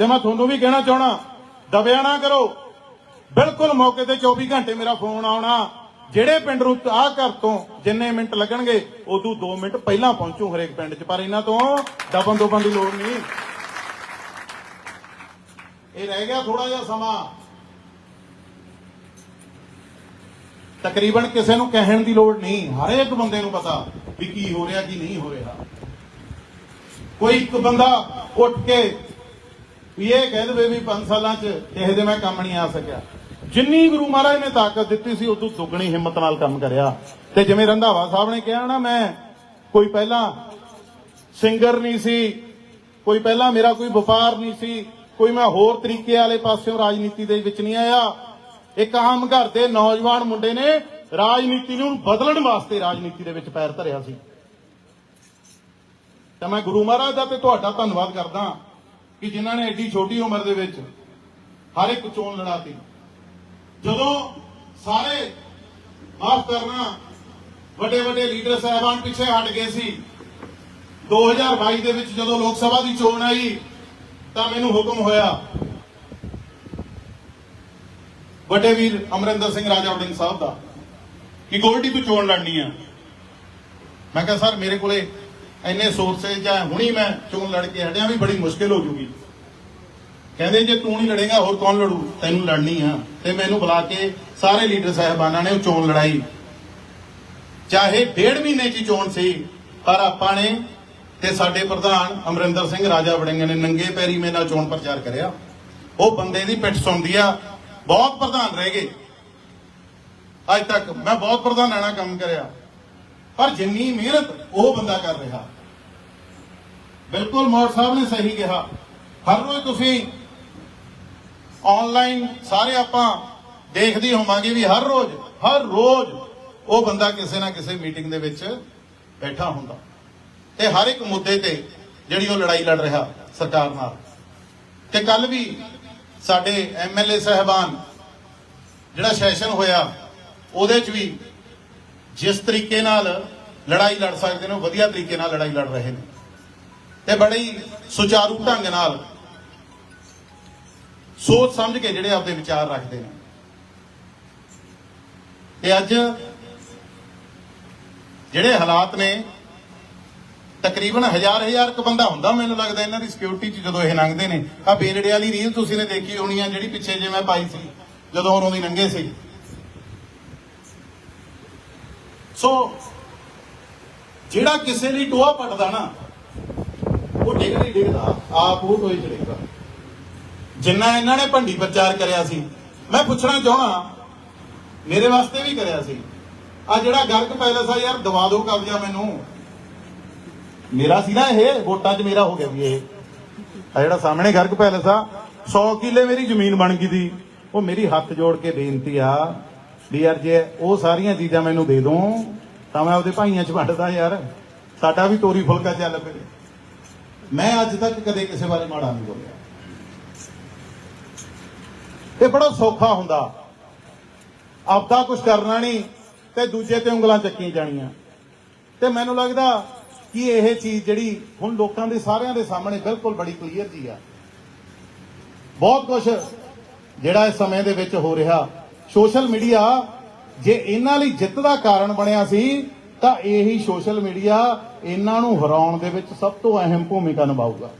ਤੇ ਮੈਂ ਤੁਹਾਨੂੰ ਵੀ ਕਹਿਣਾ ਚਾਹਣਾ, ਦਬਿਆ ਨਾ ਕਰੋ। ਬਿਲਕੁਲ ਮੌਕੇ ਤੇ 24 ਘੰਟੇ ਮੇਰਾ ਫੋਨ ਆਉਣਾ। ਜਿਹੜੇ ਪਿੰਡ ਨੂੰ ਆਹ ਘਰ ਤੋਂ ਜਿੰਨੇ ਮਿੰਟ ਲੱਗਣਗੇ, ਉਦੋਂ 2 ਮਿੰਟ ਪਹਿਲਾਂ ਪਹੁੰਚੂ ਹਰੇਕ ਪਿੰਡ 'ਚ। ਪਰ ਇਹਨਾਂ ਤੋਂ ਦਬਨ ਦੋਬਨ ਦੀ ਲੋੜ ਨਹੀਂ। ਇਹ ਰਹਿ ਗਿਆ ਥੋੜਾ ਜਿਹਾ ਸਮਾਂ। ਤਕਰੀਬਨ ਕਿਸੇ ਨੂੰ ਕਹਿਣ ਦੀ ਲੋੜ ਨਹੀਂ। ਹਰੇਕ ਬੰਦੇ ਨੂੰ ਪਤਾ ਵੀ ਕੀ ਹੋ ਰਿਹਾ, ਕੀ ਨਹੀਂ ਹੋ ਰਿਹਾ। ਕੋਈ ਇੱਕ ਬੰਦਾ ਉੱਠ ਕੇ ਵੀ ਇਹ ਕਹਿ ਦੇਵੇ ਵੀ 5 ਸਾਲਾਂ 'ਚ ਇਹੋ ਦੇ ਮੈਂ ਕੰਮ ਨਹੀਂ ਆ ਸਕਿਆ। ਜਿੰਨੀ ਗੁਰੂ ਮਹਾਰਾਜ ਨੇ ਤਾਕਤ ਦਿੱਤੀ ਸੀ, ਉਦੋਂ ਦੁੱਗਣੀ ਹਿੰਮਤ ਨਾਲ ਕੰਮ ਕਰਿਆ। ਤੇ ਜਿਵੇਂ ਰੰਧਾਵਾ ਸਾਹਿਬ ਨੇ ਕਿਹਾ ਨਾ, ਮੈਂ ਕੋਈ ਪਹਿਲਾਂ ਸਿੰਗਰ ਨਹੀਂ ਸੀ, ਕੋਈ ਪਹਿਲਾਂ ਮੇਰਾ ਕੋਈ ਵਪਾਰ ਨਹੀਂ ਸੀ, ਕੋਈ ਮੈਂ ਹੋਰ ਤਰੀਕੇ ਵਾਲੇ ਪਾਸਿਓਂ ਰਾਜਨੀਤੀ ਦੇ ਵਿੱਚ ਨਹੀਂ ਆਇਆ। ਇੱਕ ਆਮ ਘਰ ਦੇ ਨੌਜਵਾਨ ਮੁੰਡੇ ਨੇ ਰਾਜਨੀਤੀ ਨੂੰ ਬਦਲਣ ਵਾਸਤੇ ਰਾਜਨੀਤੀ ਦੇ ਵਿੱਚ ਪੈਰ ਧਰਿਆ ਸੀ। ਤਾਂ ਮੈਂ ਗੁਰੂ ਮਹਾਰਾਜ ਦਾ ਤੇ ਤੁਹਾਡਾ ਧੰਨਵਾਦ ਕਰਦਾ। ਕਿ ਜਿਨ੍ਹਾਂ ਨੇ ਐਡੀ ਛੋਟੀ ਉਮਰ ਦੇ ਵਿੱਚ ਹਰ ਇੱਕ ਚੋਣ ਲੜਾਤੀ। ਜਦੋਂ ਸਾਰੇ ਮਾਫ ਕਰਨਾ ਵੱਡੇ ਵੱਡੇ ਲੀਡਰ ਸਾਹਿਬਾਨ ਪਿੱਛੇ ਹਟ ਗਏ ਸੀ 2022 ਦੇ ਵਿੱਚ ਜਦੋਂ ਲੋਕ ਸਭਾ ਦੀ ਚੋਣ ਆਈ, ਤਾਂ ਮੈਨੂੰ ਹੁਕਮ ਹੋਇਆ, ਵੱਡੇ ਵੀਰ ਅਮਰਿੰਦਰ ਸਿੰਘ, ਰਾਜਾ ਵੜਿੰਗ ਸਾਹਿਬ ਦਾ, ਕਿ ਗੋਲਡੀ ਤੋਂ ਚੋਣ ਲੜਨੀ ਆ। ਮੈਂ ਕਿਹਾ, ਸਰ, ਮੇਰੇ ਕੋਲੇ ਇੰਨੇ ਸੋਰਸੇਜ ਜਾਂ ਹੁਣੀ ਮੈਂ ਚੋਣ ਲੜ ਕੇ ਹਟਿਆ ਵੀ ਬੜੀ ਮੁਸ਼ਕਿਲ ਹੋ ਜੂਗੀ। ਕਹਿੰਦੇ ਜੇ ਤੂੰ ਨਹੀਂ ਲੜੇਗਾ, ਹੋਰ ਕੌਣ ਲੜੂ? ਤੈਨੂੰ ਲੜਨੀ ਆ। ਤੇ ਮੈਨੂੰ ਬੁਲਾ ਕੇ ਸਾਰੇ ਲੀਡਰ ਸਾਹਿਬਾਨਾਂ ਨੇ ਉਹ ਚੋਣ ਲੜਾਈ। ਚਾਹੇ ਡੇਢ ਮਹੀਨੇ ਦੀ ਚੋਣ ਸੀ, ਪਰ ਆਪਾਂ ਨੇ ਤੇ ਸਾਡੇ ਪ੍ਰਧਾਨ ਅਮਰਿੰਦਰ ਸਿੰਘ, ਰਾਜਾ ਵੜਿੰਗ ਨੇ ਨੰਗੇ ਪੈਰੀ ਮੇਰੇ ਨਾਲ ਚੋਣ ਪ੍ਰਚਾਰ ਕਰਿਆ। ਉਹ ਬੰਦੇ ਦੀ ਪਿੱਠ ਸੁਣਦੀ ਆ, ਬਹੁਤ ਪ੍ਰਧਾਨ ਰਹਿ ਗਏ। ਅੱਜ ਤੱਕ ਮੈਂ ਬਹੁਤ ਪ੍ਰਧਾਨਾਂ ਨਾਲ ਕੰਮ ਕਰਿਆ। ਪਰ ਜਿੰਨੀ ਮਿਹਨਤ ਉਹ ਬੰਦਾ ਕਰ ਰਿਹਾ। ਬਿਲਕੁਲ ਮੌੜ ਸਾਹਿਬ ਨੇ ਸਹੀ ਕਿਹਾ। ਹਰ ਰੋਜ਼ ਤੁਸੀਂ ਆਨਲਾਈਨ ਸਾਰੇ ਆਪਾਂ ਦੇਖਦੇ ਹੋਵਾਂਗੇ ਵੀ ਹਰ ਰੋਜ਼ ਹਰ ਰੋਜ਼ ਉਹ ਬੰਦਾ ਕਿਸੇ ਨਾ ਕਿਸੇ ਮੀਟਿੰਗ ਦੇ ਵਿੱਚ ਬੈਠਾ ਹੁੰਦਾ। ਤੇ ਹਰ ਇੱਕ ਮੁੱਦੇ ਤੇ ਜਿਹੜੀ ਉਹ ਲੜਾਈ ਲੜ ਰਿਹਾ ਸਰਕਾਰ ਨਾਲ। ਤੇ ਕੱਲ ਵੀ ਸਾਡੇ ਐਮਐਲਏ ਸਹਿਬਾਨ ਜਿਹੜਾ ਸੈਸ਼ਨ ਹੋਇਆ, ਉਹਦੇ 'ਚ ਵੀ ਜਿਸ ਤਰੀਕੇ ਨਾਲ ਲੜਾਈ ਲੜ ਸਕਦੇ ਨੇ, ਉਹ ਵਧੀਆ ਤਰੀਕੇ ਨਾਲ ਲੜਾਈ ਲੜ ਰਹੇ ਨੇ। ਤੇ ਬੜੀ ਸੁਚਾਰੂ ਢੰਗ ਨਾਲ ਸੋਚ ਸਮਝ ਕੇ ਜਿਹੜੇ ਆਪਦੇ ਵਿਚਾਰ ਰੱਖਦੇ ਨੇ। ਤੇ ਅੱਜ ਜਿਹੜੇ ਹਾਲਾਤ ਨੇ, ਤਕਰੀਬਨ ਹਜ਼ਾਰ ਹਜ਼ਾਰ ਕ ਬੰਦਾ ਹੁੰਦਾ ਮੈਨੂੰ ਲੱਗਦਾ ਇਹਨਾਂ ਦੀ ਸਿਕਿਉਰਿਟੀ 'ਚ ਜਦੋਂ ਇਹ ਲੰਘਦੇ ਨੇ। ਆ ਬੇਲੜੇ ਵਾਲੀ ਰੀਲ ਤੁਸੀਂ ਨੇ ਦੇਖੀ ਹੋਣੀ ਆ, ਜਿਹੜੀ ਪਿੱਛੇ ਜੇ ਮੈਂ ਪਾਈ ਸੀ, ਜਦੋਂ ਉਰੋਂ ਦੀ ਲੰਘੇ ਸੀ। ਸੋ ਜਿਹੜਾ ਕਿਸੇ ਲਈ ਟੋਆ ਪਟਦਾ ਨਾ ਉਹ ਡਿੱਗ ਨਹੀਂ ਡਿੱਗਦਾ, ਆਪ ਉਹ ਟੋਏ ਚ ਡਿੱਗਦਾ। ਜਿੰਨਾ ਇਹਨਾਂ ਨੇ ਭੰਡੀ ਪ੍ਰਚਾਰ ਕਰਿਆ ਸੀ, ਮੈਂ ਪੁੱਛਣਾ ਚਾਹਣਾ ਮੇਰੇ ਵਾਸਤੇ ਵੀ ਕਰਿਆ ਸੀ। ਆ ਜਿਹੜਾ ਗਰਕ ਪੈਲਸ ਆ ਯਾਰ, ਦਵਾ ਦਿਓ ਕਬਜ਼ਾ ਮੈਨੂੰ। ਮੇਰਾ ਸੀ ਨਾ ਇਹ, ਵੋਟਾਂ 'ਚ ਮੇਰਾ ਹੋ ਗਿਆ ਵੀ ਇਹ। ਆ ਜਿਹੜਾ ਸਾਹਮਣੇ ਗਰਕ ਪੈਲਸ ਆ 100 ਕਿੱਲੇ ਮੇਰੀ ਜ਼ਮੀਨ ਬਣ ਗਈ ਦੀ। ਉਹ ਮੇਰੀ ਹੱਥ ਜੋੜ ਕੇ ਬੇਨਤੀ ਆ ਵੀ ਯਾਰ ਜੇ ਉਹ ਸਾਰੀਆਂ ਚੀਜ਼ਾਂ ਮੈਨੂੰ ਦੇ ਦੋ, ਤਾਂ ਮੈਂ ਉਹਦੇ ਭਾਈਆਂ 'ਚ ਵੰਡਦਾ ਯਾਰ। ਸਾਡਾ ਵੀ ਤੋਰੀ ਫੁਲਕਾ ਚੱਲ ਪਏ ਮੈਂ ਅੱਜ ਤੱਕ ਕਦੇ ਕਿਸੇ ਬਾਰੇ ਮਾੜਾ ਨਹੀਂ ਬੋਲਿਆ। ਇਹ ਬੜਾ ਸੌਖਾ ਹੁੰਦਾ। ਆਪਦਾ ਕੁਝ ਕਰਨਾ ਨਹੀਂ, ਤੇ ਦੂਜੇ ਤੇ ਉਂਗਲਾਂ ਚੱਕੀਆਂ ਜਾਣੀਆਂ। ਤੇ ਮੈਨੂੰ ਲੱਗਦਾ ਕਿ ਇਹ ਚੀਜ਼ ਜਿਹੜੀ ਹੁਣ ਲੋਕਾਂ ਦੇ ਸਾਰਿਆਂ ਦੇ ਸਾਹਮਣੇ ਬਿਲਕੁਲ ਬੜੀ ਕਲੀਅਰ ਜੀ ਆ। ਬਹੁਤ ਕੁਝ ਜਿਹੜਾ ਇਸ ਸਮੇਂ ਦੇ ਵਿੱਚ ਹੋ ਰਿਹਾ। ਸੋਸ਼ਲ ਮੀਡੀਆ ਜੇ ਇਹਨਾਂ ਲਈ ਜਿੱਤ ਦਾ ਕਾਰਨ ਬਣਿਆ ਸੀ ਤਾਂ ਇਹੀ ਸੋਸ਼ਲ ਮੀਡੀਆ ਇਹਨਾਂ ਨੂੰ ਹਰਾਉਣ ਦੇ ਵਿੱਚ ਸਭ ਤੋਂ ਅਹਿਮ ਭੂਮਿਕਾ ਨਿਭਾਊਗਾ।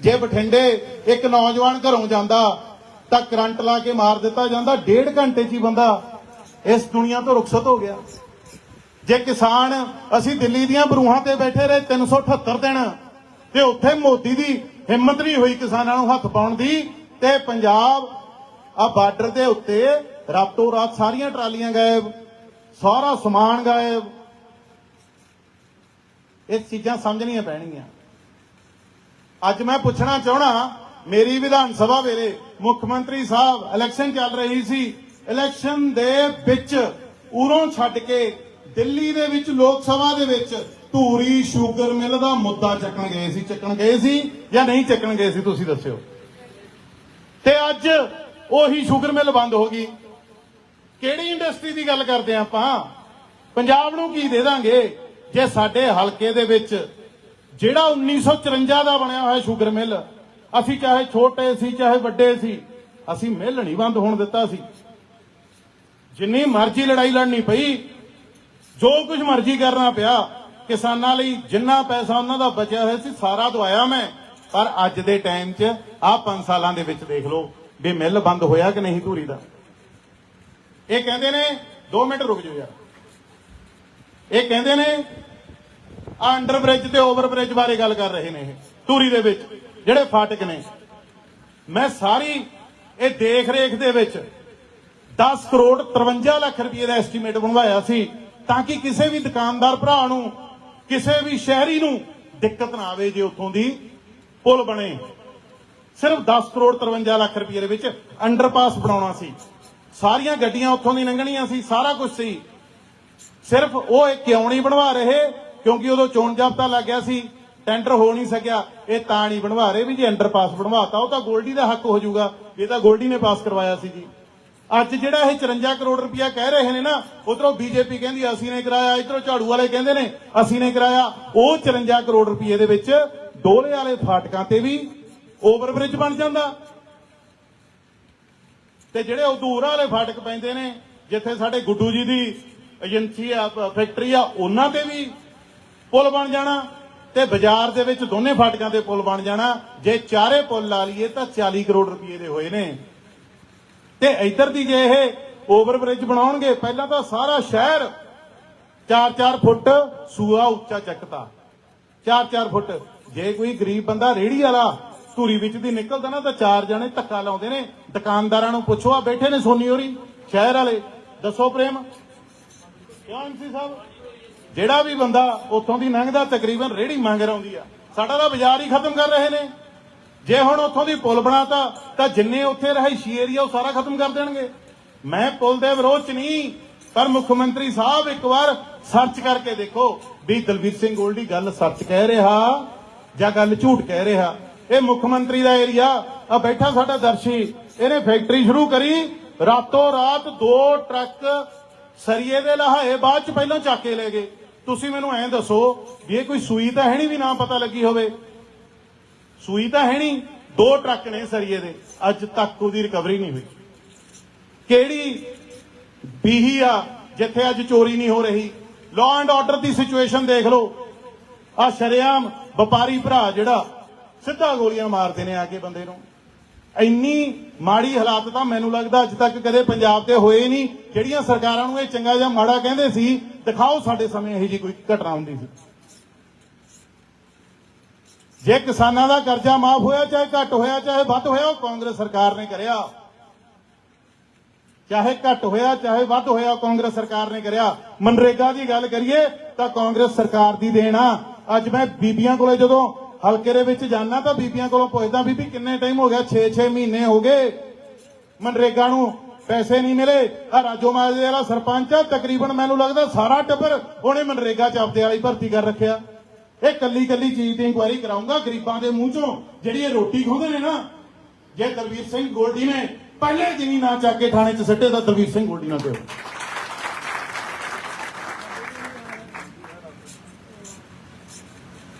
ਜੇ ਬਠਿੰਡੇ ਇੱਕ ਨੌਜਵਾਨ ਘਰੋਂ ਜਾਂਦਾ, ਤਾਂ ਕਰੰਟ ਲਾ ਕੇ ਮਾਰ ਦਿੱਤਾ ਜਾਂਦਾ, ਡੇਢ ਘੰਟੇ 'ਚ ਹੀ ਬੰਦਾ ਇਸ ਦੁਨੀਆ ਤੋਂ ਰੁਖਸਤ ਹੋ ਗਿਆ। ਜੇ ਕਿਸਾਨ, ਅਸੀਂ ਦਿੱਲੀ ਦੀਆਂ ਬਰੂਹਾਂ ਤੇ ਬੈਠੇ ਰਹੇ 378 ਦਿਨ, ਤੇ ਉੱਥੇ ਮੋਦੀ ਦੀ ਹਿੰਮਤ ਨਹੀਂ ਹੋਈ ਕਿਸਾਨਾਂ ਨੂੰ ਹੱਥ ਪਾਉਣ ਦੀ, ਤੇ ਪੰਜਾਬ ਆ ਬਾਰਡਰ ਦੇ ਉੱਤੇ ਰਾਤੋਂ ਰਾਤ ਸਾਰੀਆਂ ਟਰਾਲੀਆਂ ਗਾਇਬ। ਸਾਰਾ ਸਮਾਨ ਗਾਇਬ। ਇਹ ਚੀਜ਼ਾਂ ਸਮਝਣੀਆਂ ਪੈਣਗੀਆਂ। ਅੱਜ ਮੈਂ ਪੁੱਛਣਾ ਚਾਹਣਾ ਮੇਰੀ ਵਿਧਾਨ ਸਭਾ ਵੇਲੇ ਮੁੱਖ ਮੰਤਰੀ ਸਾਹਿਬ ਇਲੈਕਸ਼ਨ ਚੱਲ ਰਹੀ ਸੀ। ਇਲੈਕਸ਼ਨ ਦੇ ਵਿੱਚ ਉਰੋਂ ਛੱਡ ਕੇ ਦਿੱਲੀ ਦੇ ਵਿੱਚ, ਲੋਕ ਸਭਾ ਦੇ ਵਿੱਚ ਧੂਰੀ ਸ਼ੂਗਰ ਮਿਲ ਦਾ ਮੁੱਦਾ ਚੱਕਣ ਗਏ ਸੀ। ਚੱਕਣ ਗਏ ਸੀ ਜਾਂ ਨਹੀਂ ਚੱਕਣ ਗਏ ਸੀ, ਤੁਸੀਂ ਦੱਸਿਓ। ਤੇ ਅੱਜ ਉਹੀ ਸ਼ੂਗਰ ਮਿਲ ਬੰਦ ਹੋ ਗਈ। ਕਿਹੜੀ ਇੰਡਸਟਰੀ ਦੀ ਗੱਲ ਕਰਦੇ ਆਂ ਆਪਾਂ? ਪੰਜਾਬ ਨੂੰ ਕੀ ਦੇ ਦਾਂਗੇ? ਜੇ ਸਾਡੇ ਹਲਕੇ ਦੇ ਵਿੱਚ ਜਿਹੜਾ 1954 ਦਾ ਬਣਿਆ ਹੋਇਆ ਸ਼ੂਗਰ ਮਿਲ, ਅਸੀਂ ਚਾਹੇ ਛੋਟੇ ਸੀ, ਚਾਹੇ ਵੱਡੇ ਸੀ, ਅਸੀਂ ਮਿਲ ਨਹੀਂ ਬੰਦ ਹੋਣ ਦਿੱਤਾ ਸੀ। ਜਿੰਨੀ ਮਰਜ਼ੀ ਲੜਾਈ ਲੜਨੀ ਪਈ, ਜੋ ਕੁਝ ਮਰਜ਼ੀ ਕਰਨਾ ਪਿਆ, ਕਿਸਾਨਾਂ ਲਈ ਜਿੰਨਾ ਪੈਸਾ ਉਹਨਾਂ ਦਾ ਬਚਿਆ ਹੋਇਆ ਸੀ, ਸਾਰਾ ਦਵਾਇਆ ਮੈਂ। ਪਰ ਅੱਜ ਦੇ ਟਾਈਮ 'ਚ ਆਹ 5 ਸਾਲਾਂ ਦੇ ਵਿੱਚ ਦੇਖ ਲਓ ਵੀ ਮਿੱਲ ਬੰਦ ਹੋਇਆ ਕਿ ਨਹੀਂ ਧੂਰੀ ਦਾ। ਇਹ ਕਹਿੰਦੇ ਨੇ 2 ਮਿੰਟ ਰੁਕ ਜਾਓ ਯਾਰ। ਇਹ ਕਹਿੰਦੇ ਨੇ ਆ ਅੰਡਰ ਬ੍ਰਿਜ ਤੇ ਓਵਰ ਬ੍ਰਿਜ ਬਾਰੇ ਗੱਲ ਕਰ ਰਹੇ ਨੇ ਇਹ, ਧੂਰੀ ਦੇ ਵਿੱਚ, ਜਿਹੜੇ ਫਾਟਕ ਨੇ। ਮੈਂ ਸਾਰੀ ਇਹ ਦੇਖ ਰੇਖ ਦੇ ਵਿੱਚ 10 ਕਰੋੜ 53 ਲੱਖ ਰੁਪਏ ਦਾ ਐਸਟੀਮੇਟ ਬਣਵਾਇਆ ਸੀ, ਤਾਂ ਕਿ ਕਿਸੇ ਵੀ ਦੁਕਾਨਦਾਰ ਭਰਾ ਨੂੰ, ਕਿਸੇ ਵੀ ਸ਼ਹਿਰੀ ਨੂੰ ਦਿੱਕਤ ਨਾ ਆਵੇ ਜੇ ਉੱਥੋਂ ਦੀ ਪੁਲ ਬਣੇ। ਸਿਰਫ 10 ਕਰੋੜ 53 ਲੱਖ ਰੁਪਏ ਦੇ ਵਿੱਚ ਅੰਡਰਪਾਸ ਬਣਾਉਣਾ ਸੀ। ਸਾਰੀਆਂ ਗੱਡੀਆਂ ਉੱਥੋਂ ਦੀ ਲੰਘਣੀਆਂ ਸੀ, ਸਾਰਾ ਕੁਝ ਸੀ। ਸਿਰਫ ਉਹ ਇਹ ਕਿਉਂ ਨਹੀਂ ਬਣਵਾ ਰਹੇ? ਕਿਉਂਕਿ ਉਦੋਂ ਚੋਣ ਜਾਬਤਾ ਲੱਗ ਗਿਆ ਸੀ ਟੈਂਡਰ ਹੋ ਨਹੀਂ ਸਕਿਆ। ਇਹ ਤਾਂ ਨਹੀਂ ਬਣਵਾ ਰਹੇ ਵੀ ਜੇ ਅੰਡਰਪਾਸ ਬਣਵਾਤਾ, ਉਹ ਤਾਂ ਗੋਲਡੀ ਦਾ ਹੱਕ ਹੋ ਜਾਊਗਾ। ਇਹ ਤਾਂ ਗੋਲਡੀ ਨੇ ਪਾਸ ਕਰਵਾਇਆ ਸੀ ਜੀ। ਅੱਜ ਜਿਹੜਾ ਇਹ 54 ਕਰੋੜ ਰੁਪਇਆ ਕਹਿ ਰਹੇ ਨੇ ਨਾ, ਉਧਰੋਂ ਬੀਜੇਪੀ ਕਹਿੰਦੀ, ਅਸੀਂ ਨੇ ਕਰਾਇਆ। ਇਧਰੋਂ ਝਾੜੂ ਵਾਲੇ ਕਹਿੰਦੇ ਨੇ, ਅਸੀਂ ਨੇ ਕਰਾਇਆ। ਉਹ 54 ਕਰੋੜ ਰੁਪਏ ਦੇ ਵਿੱਚ ਡੋਲੇ ਵਾਲੇ ਫਾਟਕਾਂ ਤੇ ਵੀ ਓਵਰਬ੍ਰਿਜ ਬਣ ਜਾਂਦਾ। ਤੇ ਜਿਹੜੇ ਉਦੂਰਾ ਵਾਲੇ ਫਾਟਕ ਪੈਂਦੇ ਨੇ, ਜਿੱਥੇ ਸਾਡੇ ਗੁੱਡੂ ਜੀ ਦੀ ਏਜੰਸੀ ਆ ਫੈਕਟਰੀ ਆ, ਉਹਨਾਂ ਤੇ ਵੀ ਪੁਲ ਬਣ ਜਾਣਾ ਤੇ ਬਾਜ਼ਾਰ ਦੇ ਵਿੱਚ ਦੋਨੇ ਫਾਟਕਾਂ ਤੇ ਪੁਲ ਬਣ ਜਾਣਾ। ਜੇ ਚਾਰੇ ਪੁਲ ਲਾ ਲਈਏ ਤਾਂ 40 ਕਰੋੜ ਰੁਪਏ ਦੇ ਹੋਏ ਨੇ। ਤੇ ਇੱਧਰ ਦੀ ਜੇ ਇਹ ਓਵਰ ਬ੍ਰਿਜ ਬਣਾਉਣਗੇ, ਪਹਿਲਾਂ ਤਾਂ ਸਾਰਾ ਸ਼ਹਿਰ 4-4 ਫੁੱਟ ਸੂਆ ਉੱਚਾ ਚੱਕਤਾ। 4-4 ਫੁੱਟ। ਜੇ ਕੋਈ ਗਰੀਬ ਬੰਦਾ ਰੇੜੀ ਵਾਲਾ ਧੂਰੀ ਵਿੱਚ ਦੀ ਨਿਕਲਦਾ ਨਾ, ਤਾਂ ਚਾਰ ਜਣੇ ਧੱਕਾ ਲਾਉਂਦੇ ਨੇ। ਦੁਕਾਨਦਾਰਾਂ ਨੂੰ ਪੁੱਛੋ ਆ ਬੈਠੇ ਨੇ ਸੋਨੀ ਹੋਰੀ, ਸ਼ਹਿਰ ਵਾਲੇ, ਦੱਸੋ ਪ੍ਰੇਮ। ਕਿਉਂ ਐਮਸੀ ਸਾਹਿਬ? ਜਿਹੜਾ ਵੀ ਬੰਦਾ ਉੱਥੋਂ ਦੀ ਲੰਘਦਾ, ਤਕਰੀਬਨ ਰੇੜੀ ਮੰਗ ਰਉਂਦੀ ਆ। ਸਾਡਾ ਤਾਂ ਬਾਜ਼ਾਰ ਹੀ ਖਤਮ ਕਰ ਰਹੇ ਨੇ। ਜੇ ਹੁਣ ਉੱਥੋਂ ਦੀ ਪੁਲ ਬਣਾਤਾ, ਤਾਂ ਜਿੰਨੇ ਉੱਥੇ ਰਹਾਇਸ਼ੀ ਏਰੀਆ ਉਹ ਸਾਰਾ ਖਤਮ ਕਰ ਦੇਣਗੇ। ਮੈਂ ਪੁਲ ਦੇ ਵਿਰੋਧ ਚ ਨਹੀਂ, ਪਰ ਮੁੱਖ ਮੰਤਰੀ ਸਾਹਿਬ ਇੱਕ ਵਾਰ ਸਰਚ ਕਰਕੇ ਦੇਖੋ ਵੀ ਦਲਵੀਰ ਸਿੰਘ ਗੋਲਡੀ ਗੱਲ ਸੱਚ ਕਹਿ ਰਿਹਾ ਜਾਂ ਗੱਲ ਝੂਠ ਕਹਿ ਰਿਹਾ। ਇਹ ਮੁੱਖ ਮੰਤਰੀ ਦਾ ਏਰੀਆ ਆ ਬੈਠਾ ਸਾਡਾ ਦਰਸ਼ੀ। ਇਹਨੇ ਫੈਕਟਰੀ ਸ਼ੁਰੂ ਕਰੀ। ਰਾਤੋਂ ਰਾਤ ਦੋ ਟਰੱਕ ਸਰੀਏ ਦੇ ਲਹਾਏ ਬਾਅਦ ਚ ਪਹਿਲਾਂ ਚੱਕ ਕੇ ਲੈ ਗਏ। ਤੁਸੀਂ ਮੈਨੂੰ ਐਂ ਦੱਸੋ ਵੀ ਇਹ ਕੋਈ ਸੂਈ ਤਾਂ ਹੈ ਨਹੀਂ ਵੀ ਨਾ ਪਤਾ ਲੱਗੀ ਹੋਵੇ? ਸੂਈ ਤਾਂ ਹੈ ਨਹੀਂ, ਦੋ ਟਰੱਕ ਨੇ ਸਰੀਏ ਦੇ। ਅੱਜ ਤੱਕ ਉਹਦੀ ਰਿਕਵਰੀ ਨਹੀਂ ਹੋਈ। ਕਿਹੜੀ? ਬੀਹੀ ਆ, ਜਿੱਥੇ ਅੱਜ ਚੋਰੀ ਨਹੀਂ ਹੋ ਰਹੀ। ਲਾਅ ਐਂਡ ਆਰਡਰ ਦੀ ਸਿਚੁਏਸ਼ਨ ਦੇਖ ਲਓ। ਆ ਸ਼ਰੇਆਮ ਵਪਾਰੀ ਭਰਾ ਜਿਹੜਾ ਸਿੱਧਾ ਗੋਲੀਆਂ ਮਾਰਦੇ ਨੇ ਆ ਕੇ ਬੰਦੇ ਨੂੰ। ਇੰਨੀ ਮਾੜੀ ਹਾਲਾਤ ਤਾਂ ਮੈਨੂੰ ਲੱਗਦਾ ਅੱਜ ਤੱਕ ਕਦੇ ਪੰਜਾਬ ਤੇ ਹੋਏ ਨਹੀਂ। ਜਿਹੜੀਆਂ ਸਰਕਾਰਾਂ ਨੂੰ ਇਹ ਚੰਗਾ ਜਾਂ ਮਾੜਾ ਕਹਿੰਦੇ ਸੀ, ਦਿਖਾਓ ਸਾਡੇ ਸਮੇਂ ਇਹੋ ਜੀ ਕੋਈ ਘਟਨਾ ਹੁੰਦੀ ਸੀ। ਜੇ ਕਿਸਾਨਾਂ ਦਾ ਕਰਜ਼ਾ ਮਾਫ ਹੋਇਆ, ਚਾਹੇ ਘੱਟ ਹੋਇਆ, ਚਾਹੇ ਵੱਧ ਹੋਇਆ, ਉਹ ਕਾਂਗਰਸ ਸਰਕਾਰ ਨੇ ਕਰਿਆ। ਚਾਹੇ ਘੱਟ ਹੋਇਆ, ਚਾਹੇ ਵੱਧ ਹੋਇਆ ਕਾਂਗਰਸ ਸਰਕਾਰ ਨੇ ਕਰਿਆ। ਮਨਰੇਗਾ ਦੀ ਗੱਲ ਕਰੀਏ, ਤਾਂ ਕਾਂਗਰਸ ਸਰਕਾਰ ਦੀ ਦੇਣ ਆ। ਅੱਜ ਮੈਂ ਬੀਬੀਆਂ ਕੋਲੇ ਜਦੋਂ ਹਲਕੇ ਦੇ ਵਿੱਚ ਜਾਣਾ ਤਾਂ ਬੀਬੀਆਂ ਕੋਲੋਂ ਪੁੱਛਦਾ ਬੀਬੀ ਕਿੰਨੇ ਟਾਈਮ ਹੋ ਗਿਆ? 6-6 ਮਹੀਨੇ ਹੋ ਗਏ। ਮਨਰੇਗਾ ਨੂੰ ਪੈਸੇ ਨਹੀਂ ਮਿਲੇ। ਆ ਰਾਜੋ ਮਾਜੇ ਵਾਲਾ ਸਰਪੰਚ ਆ, ਤਕਰੀਬਨ ਮੈਨੂੰ ਲੱਗਦਾ ਸਾਰਾ ਟੱਬਰ ਉਹਨੇ ਮਨਰੇਗਾ ਚ ਆਪਦੇ ਵਾਲੀ ਭਰਤੀ ਕਰ ਰੱਖਿਆ। ਇਹ ਕੱਲੀ ਕੱਲੀ ਚੀਜ਼ ਦੀ ਇਨਕੁਆਇਰੀ ਕਰਾਉਂਗਾ ਗਰੀਬਾਂ ਦੇ ਮੂੰਹ ਚੋਂ। ਜਿਹੜੀ ਇਹ ਰੋਟੀ ਖਾਂਦੇ ਨੇ ਨਾ, ਜੇ ਦਲਵੀਰ ਸਿੰਘ ਗੋਲਡੀ ਨੇ ਪਹਿਲੇ ਜਿਨੀ ਨਾ ਚੱਕ ਕੇ ਥਾਣੇ 'ਚ ਸਿੱਟੇ, ਤਾਂ ਦਲਵੀਰ ਸਿੰਘ ਗੋਲਡੀ ਨਾ ਦਿਓ।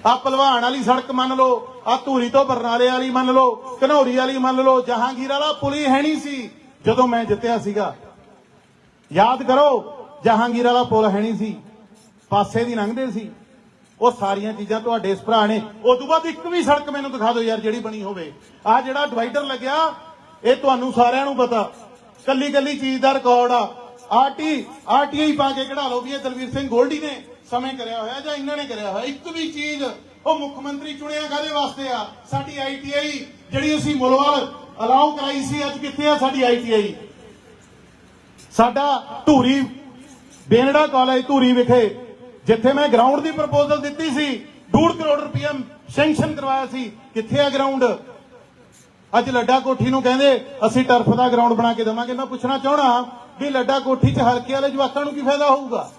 ਆ ਭਲਵਾਨ ਵਾਲੀ ਸੜਕ ਮੰਨ ਲਓ, ਆ ਧੂਰੀ ਤੋਂ ਬਰਨਾਲੇ ਵਾਲੀ ਮੰਨ ਲਓ, ਘਨੌਰੀ ਵਾਲੀ ਮੰਨ ਲਓ, ਜਹਾਂਗੀਰ ਵਾਲਾ ਪੁਲੀ ਹੈ ਨਹੀਂ ਸੀ, ਜਦੋਂ ਮੈਂ ਜਿੱਤਿਆ ਸੀਗਾ। ਯਾਦ ਕਰੋ, ਜਹਾਂਗੀਰ ਵਾਲਾ ਪੁਲ ਹੈ ਨਹੀਂ ਸੀ, ਪਾਸੇ ਦੀ ਲੰਘਦੇ ਸੀ। ਉਹ ਸਾਰੀਆਂ ਚੀਜ਼ਾਂ ਤੁਹਾਡੇ ਇਸ ਭਰਾ ਨੇ। ਉਸ ਤੋਂ ਬਾਅਦ ਇੱਕ ਵੀ ਸੜਕ ਮੈਨੂੰ ਦਿਖਾ ਦਿਓ ਯਾਰ, ਜਿਹੜੀ ਬਣੀ ਹੋਵੇ। ਆ ਜਿਹੜਾ ਡਿਵਾਈਡਰ ਲੱਗਿਆ, ਇਹ ਤੁਹਾਨੂੰ ਸਾਰਿਆਂ ਨੂੰ ਪਤਾ। ਕੱਲੀ ਕੱਲੀ ਚੀਜ਼ ਦਾ ਰਿਕਾਰਡ ਆ। ਆਰਟੀ ਆਰਟੀਆਈ ਪਾ ਕੇ ਕਢਾ ਲਓ ਵੀ ਇਹ ਦਲਵੀਰ ਸਿੰਘ ਗੋਲਡੀ ਨੇ। ਸਮੇਂ ਕਰਿਆ ਹੋਇਆ ਜਾਂ ਇਹਨਾਂ ਨੇ ਕਰਿਆ ਹੋਇਆ, ਇੱਕ ਵੀ ਚੀਜ਼ ਉਹ ਮੁੱਖ ਮੰਤਰੀ ਚੁਣਿਆ ਕਾਦੇ ਵਾਸਤੇ ਆ? ਸਾਡੀ ਆਈਟੀਆਈ ਜਿਹੜੀ ਅਸੀਂ ਮੁਲਵਾਲ ਅਲਾਉ ਕਰਾਈ ਸੀ, ਅੱਜ ਕਿੱਥੇ ਆ ਸਾਡੀ ਆਈਟੀਆਈ ਸਾਡਾ ਧੂਰੀ, ਬੇਨੜਾ ਕਾਲਜ ਧੂਰੀ ਵਿਖੇ, ਜਿੱਥੇ ਮੈਂ ਗਰਾਊਂਡ ਦੀ ਪ੍ਰਪੋਜ਼ਲ ਦਿੱਤੀ ਸੀ 2 ਕਰੋੜ ਰੁਪਇਆ ਸੈਂਕਸ਼ਨ ਕਰਵਾਇਆ ਸੀ। ਕਿੱਥੇ ਆ ਗਰਾਊਂਡ ਅੱਜ ਲੱਡਾ ਕੋਠੀ ਨੂੰ ਕਹਿੰਦੇ, ਅਸੀਂ ਟਰਫ ਦਾ ਗਰਾਊਂਡ ਬਣਾ ਕੇ ਦੇਵਾਂਗੇ। ਮੈਂ ਪੁੱਛਣਾ ਚਾਹਣਾ ਵੀ ਲੱਡਾ ਕੋਠੀ 'ਚ ਹਲਕੇ ਵਾਲੇ ਜਵਾਕਾਂ ਨੂੰ ਕੀ ਫਾਇਦਾ ਹੋਊਗਾ?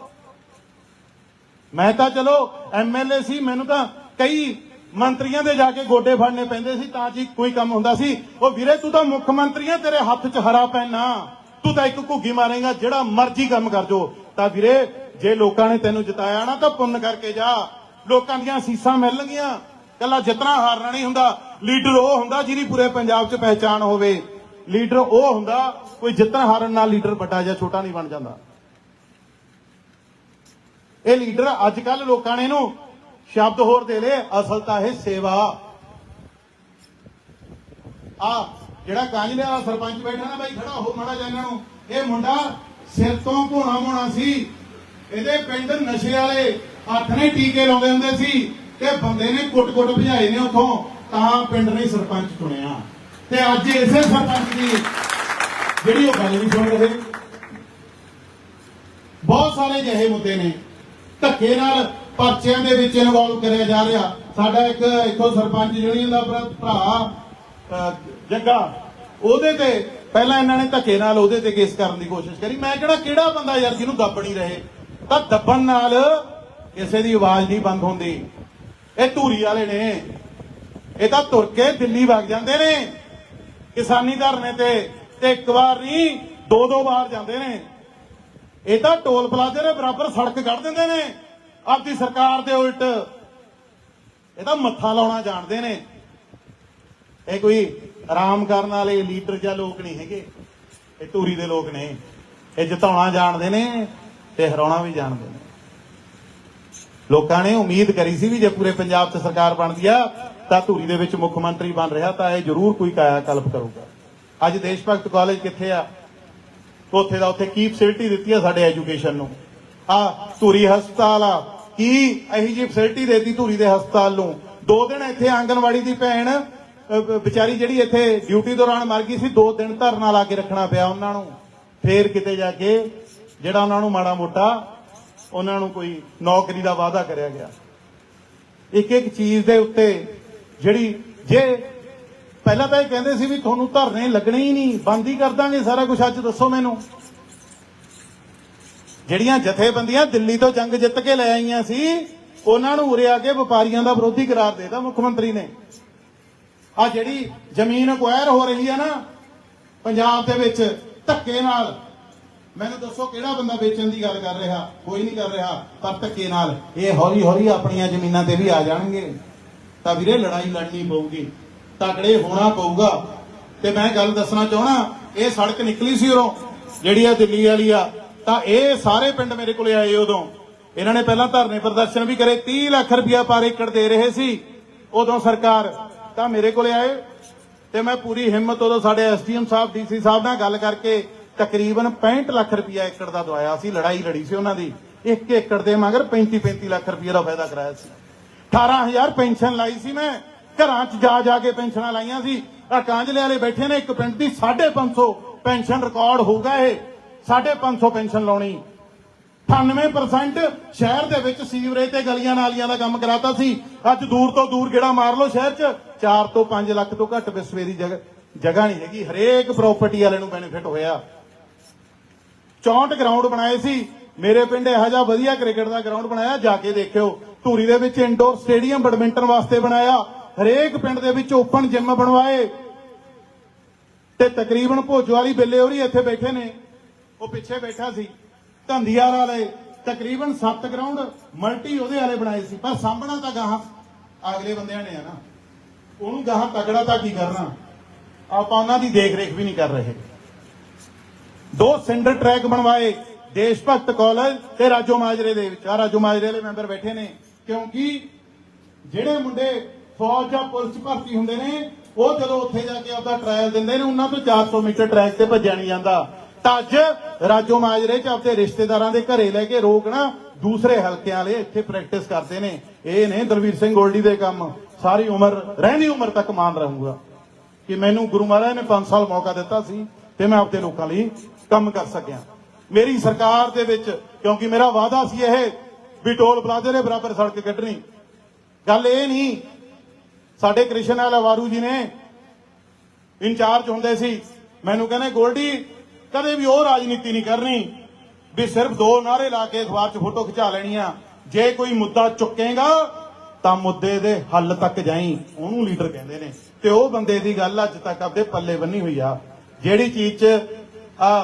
ਮੈਂ ਤਾਂ ਚਲੋ ਐਮਐਲਏ ਸੀ, ਮੈਨੂੰ ਤਾਂ ਕਈ ਮੰਤਰੀਆਂ ਦੇ ਜਾ ਕੇ ਗੋਡੇ ਫੜਨੇ ਪੈਂਦੇ ਸੀ ਤਾਂ ਜੀ ਕੋਈ ਕੰਮ ਹੁੰਦਾ ਸੀ। ਉਹ ਵੀਰੇ, ਤੂੰ ਤਾਂ ਮੁੱਖ ਮੰਤਰੀ ਤੇਰੇ ਹੱਥ 'ਚ ਹਰਾ ਪੈਨਾ ਤੂੰ ਤਾਂ ਇੱਕ ਘੁੱਗੀ ਮਾਰੇਗਾ, ਜਿਹੜਾ ਮਰਜ਼ੀ ਕੰਮ ਕਰ ਜੋ। ਤਾਂ ਵੀਰੇ, ਜੇ ਲੋਕਾਂ ਨੇ ਤੈਨੂੰ ਜਿਤਾਇਆ ਨਾ ਤਾਂ ਪੁੰਨ ਕਰਕੇ ਜਾ। ਲੋਕਾਂ ਦੀਆਂ ਸੀਸਾਂ ਮਿਲਣਗੀਆਂ। ਕੱਲਾ ਜਿੱਤਣਾ ਹਾਰਨਾ ਨਹੀਂ ਹੁੰਦਾ, ਲੀਡਰ ਉਹ ਹੁੰਦਾ ਜਿਹਦੀ ਪੂਰੇ ਪੰਜਾਬ 'ਚ ਪਹਿਚਾਣ ਹੋਵੇ। ਲੀਡਰ ਉਹ ਹੁੰਦਾ, ਕੋਈ ਜਿੱਤਣ ਹਾਰਨ ਨਾਲ ਲੀਡਰ ਵੱਡਾ ਜਾਂ ਛੋਟਾ ਨਹੀਂ ਬਣ ਜਾਂਦਾ। ਇਹ ਲੀਡਰ ਅੱਜ ਕੱਲ ਲੋਕਾਂ ਨੇ ਇਹਨੂੰ ਸ਼ਬਦ ਹੋਰ ਦੇ ਲਏ, ਅਸਲ ਤਾਂ ਇਹ ਸੇਵਾ। ਆ ਜਿਹੜਾ ਕਾਂਜਲੇ ਵਾਲਾ ਸਰਪੰਚ ਬੈਠਾ ਨਾ ਬਾਈ ਖੜਾ ਹੋ ਮਾੜਾ ਜਿਹਾ ਨੂੰ, ਇਹ ਮੁੰਡਾ ਸਿਰ ਤੋਂ ਭੋਣਾ ਮੋਣਾ ਸੀ। ਇਹਦੇ ਪਿੰਡ ਨਸ਼ੇ ਵਾਲੇ ਹੱਥ ਨੇ ਟੀਕੇ ਲਾਉਂਦੇ ਹੁੰਦੇ ਸੀ ਤੇ ਬੰਦੇ ਨੇ ਕੁੱਟ-ਕੁੱਟ ਭਜਾਏ ਨੇ ਉਥੋਂ, ਤਾਂ ਪਿੰਡ ਨੇ ਸਰਪੰਚ ਚੁਣਿਆ। ਤੇ ਅੱਜ ਇਸੇ ਸਰਪੰਚ ਦੀ ਜਿਹੜੀ ਉਹ ਗੱਲ ਨਹੀਂ ਸੁਣ ਰਹੇ ਬਹੁਤ ਸਾਰੇ ਜਿਹੇ ਮੁੱਦੇ ਨੇ। ਧੱਕੇ ਨਾਲ ਪਰਚਿਆਂ ਦੇ ਵਿੱਚ ਇਨਵੋਲਵ ਕਰਿਆ ਜਾ ਰਿਹਾ। ਸਾਡਾ ਇੱਕ ਇੱਥੋਂ ਸਰਪੰਚ ਯੂਨੀਅਨ ਦਾ ਭਰਾ- ਜੱਗਾ, ਉਹਦੇ ਤੇ ਪਹਿਲਾਂ ਇਹਨਾਂ ਨੇ ਧੱਕੇ ਨਾਲ ਉਹਦੇ ਤੇ ਕੇਸ ਕਰਨ ਦੀ ਕੋਸ਼ਿਸ਼ ਕਰੀ। ਮੈਂ ਕਿਹੜਾ ਕਿਹੜਾ ਬੰਦਾ ਯਾਰ ਜਿਹਨੂੰ ਦੱਬ ਨਹੀਂ ਰਹੇ? ਤਾਂ ਦੱਬਣ ਨਾਲ ਕਿਸੇ ਦੀ ਆਵਾਜ਼ ਨਹੀਂ ਬੰਦ ਹੁੰਦੀ। ਇਹ ਧੂਰੀ ਵਾਲੇ ਨੇ। ਇਹ ਤਾਂ ਤੁਰ ਕੇ ਦਿੱਲੀ ਵਗ ਜਾਂਦੇ ਨੇ। ਕਿਸਾਨੀ ਧਰਨੇ ਤੇ ਤੇ ਇੱਕ ਵਾਰ ਨਹੀਂ ਦੋ ਦੋ ਵਾਰ ਜਾਂਦੇ ਨੇ। ਇਹ ਤਾਂ ਟੋਲ ਪਲਾਜ਼ੇ ਦੇ ਬਰਾਬਰ ਸੜਕ ਕੱਢ ਦਿੰਦੇ ਨੇ। ਆਪਦੀ ਸਰਕਾਰ ਦੇ ਉਲਟ ਇਹ ਤਾਂ ਮੱਥਾ ਲਾਉਣਾ ਜਾਣਦੇ ਨੇ। ਇਹ ਕੋਈ ਆਰਾਮ ਕਰਨ ਵਾਲੇ ਲੀਡਰ ਜਾਂ ਲੋਕ ਨਹੀਂ ਹੈਗੇ। ਇਹ ਧੂਰੀ ਦੇ ਲੋਕ ਨੇ। ਇਹ ਜਿਤਾਉਣਾ ਜਾਣਦੇ ਨੇ ਤੇ ਹਰਾਉਣਾ ਵੀ ਜਾਣਦੇ ਨੇ। ਲੋਕਾਂ ਨੇ ਉਮੀਦ ਕਰੀ ਸੀ ਵੀ ਜੇ ਪੂਰੇ ਪੰਜਾਬ 'ਚ ਸਰਕਾਰ ਬਣਦੀ ਆ, ਤਾਂ ਧੂਰੀ ਦੇ ਵਿੱਚ ਮੁੱਖ ਮੰਤਰੀ ਬਣ ਰਿਹਾ, ਤਾਂ ਇਹ ਜ਼ਰੂਰ ਕੋਈ ਕਾਇਆ ਕਲਪ ਕਰੂਗਾ। ਅੱਜ ਦੇਸ਼ ਭਗਤ ਕਾਲਜ ਕਿੱਥੇ ਆ? ਉੱਥੇ ਦਾ ਉੱਥੇ ਕੀ ਫੈਸਿਲਿਟੀ ਦਿੱਤੀ ਆ ਸਾਡੇ ਐਜੂਕੇਸ਼ਨ ਨੂੰ। ਆ ਧੂਰੀ ਹਸਪਤਾਲ ਆ। ਕੀ ਇਹੀ ਜੀ ਫੈਸਿਲਿਟੀ ਦੇਤੀ ਧੂਰੀ ਦੇ ਹਸਪਤਾਲ ਨੂੰ? ਦੋ ਦਿਨ ਇੱਥੇ ਆਂਗਨਵਾੜੀ ਦੀ ਭੈਣ ਵਿਚਾਰੀ ਜਿਹੜੀ ਇੱਥੇ ਡਿਊਟੀ ਦੌਰਾਨ ਮਰ ਗਈ ਸੀ, ਦੋ ਦਿਨ ਧਰਨਾ ਲਾ ਕੇ ਰੱਖਣਾ ਪਿਆ ਉਹਨਾਂ ਨੂੰ। ਫੇਰ ਕਿਤੇ ਜਾ ਕੇ ਜਿਹੜਾ ਉਹਨਾਂ ਨੂੰ ਮਾੜਾ ਮੋਟਾ ਉਹਨਾਂ ਨੂੰ ਕੋਈ ਨੌਕਰੀ ਦਾ ਵਾਅਦਾ ਕਰਿਆ ਗਿਆ। ਇੱਕ ਇੱਕ ਚੀਜ਼ ਦੇ ਉੱਤੇ ਜਿਹੜੀ ਜੇ ਪਹਿਲਾਂ ਤਾਂ ਇਹ ਕਹਿੰਦੇ ਸੀ ਵੀ ਤੁਹਾਨੂੰ ਧਰਨੇ ਲੱਗਣੇ ਹੀ ਨਹੀਂ, ਬੰਦ ਹੀ ਕਰ ਦਾਂਗੇ ਸਾਰਾ ਕੁਝ ਅੱਜ ਦੱਸੋ ਮੈਨੂੰ। ਜਿਹੜੀਆਂ ਜਥੇਬੰਦੀਆਂ ਦਿੱਲੀ ਤੋਂ ਜੰਗ ਜਿੱਤ ਕੇ ਲੈ ਆਈਆਂ ਸੀ, ਉਹਨਾਂ ਨੂੰ ਉਰੇ ਆ ਕੇ ਵਪਾਰੀਆਂ ਦਾ ਵਿਰੋਧੀ ਕਰਾਰ ਦੇਤਾ ਮੁੱਖ ਮੰਤਰੀ ਨੇ। ਆ ਜਿਹੜੀ ਜ਼ਮੀਨ ਅਕਵਾਇਰ ਹੋ ਰਹੀ ਹੈ ਨਾ, ਪੰਜਾਬ ਦੇ ਵਿੱਚ, ਧੱਕੇ ਨਾਲ। ਮੈਨੂੰ ਦੱਸੋ ਕਿਹੜਾ ਬੰਦਾ ਵੇਚਣ ਦੀ ਗੱਲ ਕਰ ਰਿਹਾ? ਕੋਈ ਨਹੀਂ ਕਰ ਰਿਹਾ। ਪਰ ਧੱਕੇ ਨਾਲ, ਇਹ ਹੌਲੀ ਹੌਲੀ ਆਪਣੀਆਂ ਜ਼ਮੀਨਾਂ ਤੇ ਵੀ ਆ ਜਾਣਗੇ। ਤਾਂ ਵੀਰੇ, ਲੜਾਈ ਲੜਨੀ ਪਊਗੀ। ਤਗੜੇ ਹੋਣਾ ਪਊਗਾ। ਤੇ ਮੈਂ ਗੱਲ ਦੱਸਣਾ ਚਾਹਣਾ ਇਹ ਸੜਕ ਨਿਕਲੀ ਸੀ ਉਰੋਂ ਜਿਹੜੀ ਆ ਦਿੱਲੀ ਵਾਲੀ ਆ। ਤਾਂ ਇਹ ਸਾਰੇ ਪਿੰਡ ਮੇਰੇ ਕੋਲੇ ਆਏ ਉਦੋਂ। ਇਹਨਾਂ ਨੇ ਪਹਿਲਾਂ ਧਰਨੇ ਪ੍ਰਦਰਸ਼ਨ ਵੀ ਕਰੇ 30 ਲੱਖ ਰੁਪਇਆ ਪਰ ਏਕੜ ਦੇ ਰਹੇ ਸੀ ਉਦੋਂ ਸਰਕਾਰ। ਤਾਂ ਮੇਰੇ ਕੋਲੇ ਆਏ ਤੇ ਮੈਂ ਪੂਰੀ ਹਿੰਮਤ ਉਦੋਂ ਸਾਡੇ ਐਸਡੀਐਮ ਸਾਹਿਬ, ਡੀਸੀ ਸਾਹਿਬ ਨਾਲ ਗੱਲ ਕਰਕੇ ਤਕਰੀਬਨ 65 ਲੱਖ ਰੁਪਇਆ ਏਕੜ ਦਾ ਦਵਾਇਆ ਸੀ, ਲੜਾਈ ਲੜੀ ਸੀ ਉਹਨਾਂ ਦੀ। ਇੱਕ ਏਕੜ ਦੇ ਮਗਰ 35 35 ਲੱਖ ਰੁਪਇਆ ਦਾ ਫਾਇਦਾ ਕਰਾਇਆ ਸੀ। 18000 ਪੈਨਸ਼ਨ ਲਾਈ ਸੀ ਮੈਂ। ਘਰਾਂ 'ਚ ਜਾ ਜਾ ਕੇ ਪੈਨਸ਼ਨਾਂ ਲਾਈਆਂ ਸੀ। ਆ ਕਾਂਜਲੇ ਵਾਲੇ ਬੈਠੇ ਨੇ, ਇੱਕ ਪਿੰਡ ਦੀ 550 ਪੈਨਸ਼ਨ ਰਿਕਾਰਡ ਹੋਊਗਾ ਇਹ। 550 ਪੈਨਸ਼ਨ ਲਾਉਣੀ। 98% ਸ਼ਹਿਰ ਦੇ ਵਿੱਚ ਸੀਵਰੇਜ ਤੇ ਗਲੀਆਂ ਨਾਲੀਆਂ ਦਾ ਕੰਮ ਕਰਾਤਾ ਸੀ। ਅੱਜ ਦੂਰ ਤੋਂ ਦੂਰ ਗੇੜਾ ਮਾਰ ਲਓ ਸ਼ਹਿਰ 'ਚ। 4 ਤੋਂ 5 ਲੱਖ ਤੋਂ ਘੱਟ ਵਿਸਵੇ ਦੀ ਜਗ੍ਹਾ ਜਗ੍ਹਾ ਨਹੀਂ ਹੈਗੀ। ਹਰੇਕ ਪ੍ਰਾਪਰਟੀ ਵਾਲੇ ਨੂੰ ਬੈਨੀਫਿਟ ਹੋਇਆ। 64 ਗਰਾਊਂਡ ਬਣਾਏ ਸੀ। ਮੇਰੇ ਪਿੰਡ ਇਹੋ ਜਿਹਾ ਵਧੀਆ ਕ੍ਰਿਕਟ ਦਾ ਗਰਾਊਂਡ ਬਣਾਇਆ। ਜਾ ਕੇ ਦੇਖਿਓ। ਧੂਰੀ ਦੇ ਵਿੱਚ ਇੰਡੋਰ ਸਟੇਡੀਅਮ ਬੈਡਮਿੰਟਨ ਵਾਸਤੇ ਬਣਾਇਆ। ਹਰੇਕ ਪਿੰਡ ਦੇ ਵਿੱਚ ਓਪਨ ਜਿਮ ਬਣਵਾਏ ਤੇ ਤਕਰੀਬਨ ਭੋਜੋ ਬਿੱਲੇ ਹੋਰੀ ਇੱਥੇ ਬੈਠੇ ਨੇ। ਉਹ ਪਿੱਛੇ ਬੈਠਾ ਸੀ ਧੰਦੀਆਰ ਵਾਲੇ, ਤਕਰੀਬਨ 7 ਗਰਾਊਂਡ ਮਲਟੀ ਉਹਦੇ ਵਾਲੇ ਬਣਾਏ ਸੀ। ਪਰ ਸਾਹਮਣਾ ਤਾਂ ਗਾਹਾਂ ਅਗਲੇ ਬੰਦਿਆਂ ਨੇ ਆ ਨਾ। ਉਹਨੂੰ ਗਾਹਾਂ ਤਗੜਾ ਤਾਂ ਕੀ ਕਰਨਾ? ਆਪਾਂ ਉਹਨਾਂ ਦੀ ਦੇਖ ਰੇਖ ਵੀ ਨਹੀਂ ਕਰ ਰਹੇ। ਦੋ ਸੈਂਟਰ ਟਰੈਕ ਬਣਵਾਏ, ਦੇਸ਼ ਭਗਤ ਕਾਲਜ ਤੇ ਰਾਜੋ ਮਾਜਰੇ ਦੇ ਵਿੱਚ। ਆ ਰਾਜੋ ਮਾਜਰੇ ਵਾਲੇ ਮੈਂਬਰ ਬੈਠੇ ਨੇ, ਕਿਉਂਕਿ ਜਿਹੜੇ ਮੁੰਡੇ ਫੌਜ ਜਾਂ ਪੁਲਿਸ ਭਰਤੀ ਹੁੰਦੇ ਨੇ, ਉਹ ਜਦੋਂ ਉੱਥੇ ਜਾ ਕੇ ਆਪਦਾ ਟ੍ਰਾਇਲ ਦਿੰਦੇ ਨੇ, ਉਹਨਾਂ ਤੋਂ 400 ਮੀਟਰ ਟਰੈਕ ਤੇ ਭੱਜਿਆ ਨਹੀਂ ਜਾਂਦਾ। ਤਾਂ ਅੱਜ ਰਾਜੋ ਮਾਜਰੇ 'ਚ ਆਪਦੇ ਰਿਸ਼ਤੇਦਾਰਾਂ ਦੇ ਘਰੇ ਲੈ ਕੇ ਰੋਕਣਾ ਦੂਸਰੇ ਹਲਕਿਆਂ ਵਾਲੇ ਇੱਥੇ ਪ੍ਰੈਕਟਿਸ ਕਰਦੇ ਨੇ। ਇਹ ਨੇ ਦਲਵੀਰ ਸਿੰਘ ਗੋਲਡੀ ਦੇ ਕੰਮ। ਸਾਰੀ ਉਮਰ ਰਹਿਣੀ ਉਮਰ ਤੱਕ ਮਾਨ ਰਹੂੰਗਾ। ਕਿ ਮੈਨੂੰ ਗੁਰੂ ਮਹਾਰਾਜ ਨੇ 5 ਸਾਲ ਮੌਕਾ ਦਿੱਤਾ ਸੀ ਤੇ ਮੈਂ ਆਪਣੇ ਲੋਕਾਂ ਲਈ ਕੰਮ ਕਰ ਸਕਿਆ। ਮੇਰੀ ਸਰਕਾਰ ਦੇ ਵਿੱਚ, ਕਿਉਂਕਿ ਮੇਰਾ ਵਾਅਦਾ ਸੀ ਇਹ, ਵੀ ਟੋਲ ਪਲਾਜ਼ੇ ਦੇ ਬਰਾਬਰ ਸੜਕ ਕੱਢਣੀ। ਗੱਲ ਇਹ ਨਹੀਂ ਸਾਡੇ ਕ੍ਰਿਸ਼ਨ ਵਾਲਾ ਵਾਰੂ ਜੀ ਨੇ ਇੰਚਾਰਜ ਹੁੰਦੇ ਸੀ। ਮੈਨੂੰ ਕਹਿੰਦੇ, ਗੋਲਡੀ, ਕਦੇ ਵੀ ਉਹ ਰਾਜਨੀਤੀ ਨਹੀਂ ਕਰਨੀ ਵੀ ਸਿਰਫ ਦੋ ਨਾਰੇ ਲਾ ਕੇ ਅਖਬਾਰ 'ਚ ਫੋਟੋ ਖਿਚਾ ਲੈਣੀਆਂ। ਜੇ ਕੋਈ ਮੁੱਦਾ ਚੁੱਕੇਗਾ, ਤਾਂ ਮੁੱਦੇ ਦੇ ਹੱਲ ਤੱਕ ਜਾਈ, ਉਹਨੂੰ ਲੀਡਰ ਕਹਿੰਦੇ ਨੇ। ਤੇ ਉਹ ਬੰਦੇ ਦੀ ਗੱਲ ਅੱਜ ਤੱਕ ਆਪਦੇ ਪੱਲੇ ਬੰਨੀ ਹੋਈ ਆ। ਜਿਹੜੀ ਚੀਜ਼ 'ਚ, ਆ,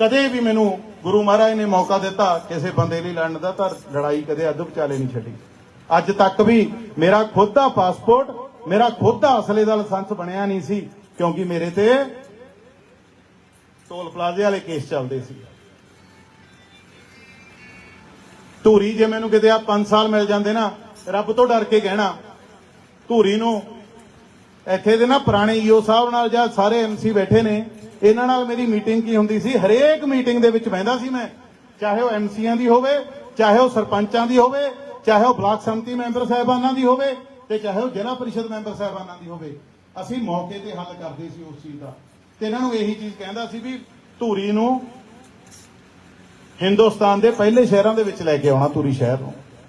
ਕਦੇ ਵੀ ਮੈਨੂੰ ਗੁਰੂ ਮਹਾਰਾਜ ਨੇ ਮੌਕਾ ਦਿੱਤਾ, ਕਿਸੇ ਬੰਦੇ ਲਈ ਲੜਨ ਦਾ, ਤਾਂ ਲੜਾਈ ਕਦੇ ਅੱਧ ਵਿਚਾਲੇ ਨਹੀਂ ਛੱਡੀ। ਅੱਜ ਤੱਕ ਵੀ ਮੇਰਾ ਖੁਦ ਦਾ ਪਾਸਪੋਰਟ, ਮੇਰਾ ਖੁਦ ਦਾ ਅਸਲੇ ਦਾ ਲਾਇਸੈਂਸ ਬਣਿਆ ਨਹੀਂ ਸੀ, ਕਿਉਂਕਿ ਮੇਰੇ ਤੇ ਟੋਲ ਪਲਾਜ਼ੇ ਵਾਲੇ ਕੇਸ ਚੱਲਦੇ ਸੀ। ਧੂਰੀ ਜੇ ਮੈਨੂੰ ਕਿਤੇ ਆ 5 ਸਾਲ ਮਿਲ ਜਾਂਦੇ ਨਾ, ਰੱਬ ਤੋਂ ਡਰ ਕੇ ਕਹਿਣਾ, ਧੂਰੀ ਨੂੰ ਇੱਥੇ ਦੇ ਨਾ ਪੁਰਾਣੇ ਈਓ ਸਾਹਿਬ ਨਾਲ ਜਾਂ ਸਾਰੇ ਐਮਸੀ ਬੈਠੇ ਨੇ, ਇਹਨਾਂ ਨਾਲ ਮੇਰੀ ਮੀਟਿੰਗ ਕੀ ਹੁੰਦੀ ਸੀ? ਹਰੇਕ ਮੀਟਿੰਗ ਦੇ ਵਿੱਚ ਬਹਿੰਦਾ ਸੀ ਮੈਂ, ਚਾਹੇ ਉਹ ਐਮਸੀਆਂ ਦੀ ਹੋਵੇ, ਚਾਹੇ ਉਹ ਸਰਪੰਚਾਂ ਦੀ ਹੋਵੇ ਚਾਹੇ ਉਹ ਬਲਾਕ ਸੰਮਤੀ ਮੈਂਬਰ ਸਾਹਿਬਾਨਾਂ ਦੀ ਹੋਵੇ ਤੇ ਚਾਹੇ ਉਹ ਜ਼ਿਲ੍ਹਾ ਪਰਿਸ਼ਦ ਮੈਂਬਰ ਸਾਹਿਬਾਨਾਂ ਦੀ ਹੋਵੇ, ਅਸੀਂ ਮੌਕੇ ਤੇ ਹੱਲ ਕਰਦੇ ਸੀ ਉਸ ਚੀਜ਼ ਦਾ। ਤੇ ਇਹਨਾਂ ਨੂੰ ਇਹੀ ਚੀਜ਼ ਕਹਿੰਦਾ ਸੀ ਵੀ ਧੂਰੀ ਨੂੰ ਹਿੰਦੁਸਤਾਨ ਦੇ ਪਹਿਲੇ ਸ਼ਹਿਰਾਂ ਦੇ ਵਿੱਚ ਲੈ ਕੇ ਆਉਣਾ, ਧੂਰੀ ਸ਼ਹਿਰ ਨੂੰ।